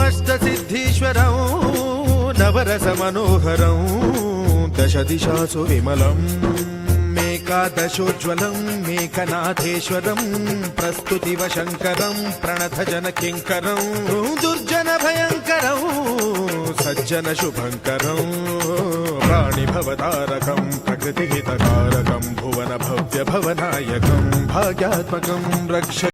అష్టసిద్ధీశ్వరం నవరస మనోహరం దశ దిశాసు విమలం ఏకాదశోజ్వలం మేఘనాథేశ్వరం ప్రస్తుతివ శంకరం ప్రణతజన కింకరం దుర్జన భయంకరం సజ్జన శుభంకరం ప్రాణిభవతారకం ప్రకృతిహితకారకం భువన భవ్య భవనాయకం భాగ్యాత్మకం రక్ష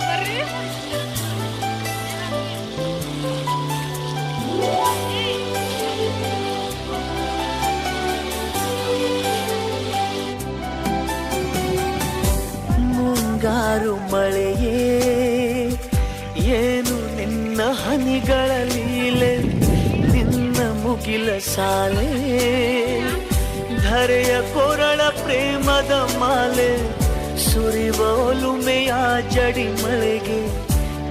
ಬರ್ರಿ ಮುಂಗಾರು ಮಳೆಯೇ ಏನು ನಿನ್ನ ಹನಿಗಳ ಲೀಲೆ ನಿನ್ನ ಮುಗಿಲ ಸಾಲೆ ಧರೆಯ ಕೊರಳ ಪ್ರೇಮದ ಮಾಲೆ, ಸುರಿವ ಒಲುಮೆಯ ಜಡಿ ಮಳೆಗೆ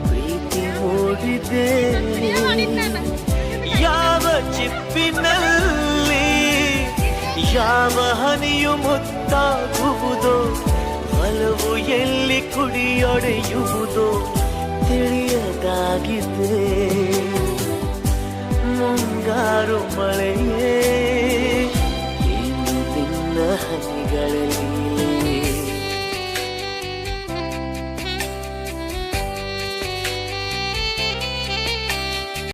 ಪ್ರೀತಿ ಓಡಿದೆ ಯಾವ ಚಿಪ್ಪಿನಲ್ಲಿ ಯಾವ ಹನಿಯು ಮುತ್ತಾಗುವುದೋ ಹಲವು ಎಲ್ಲಿ ಕುಡಿಯೊಡೆಯುವುದೋ ತಿಳಿಯದಾಗಿದೆ. Girl,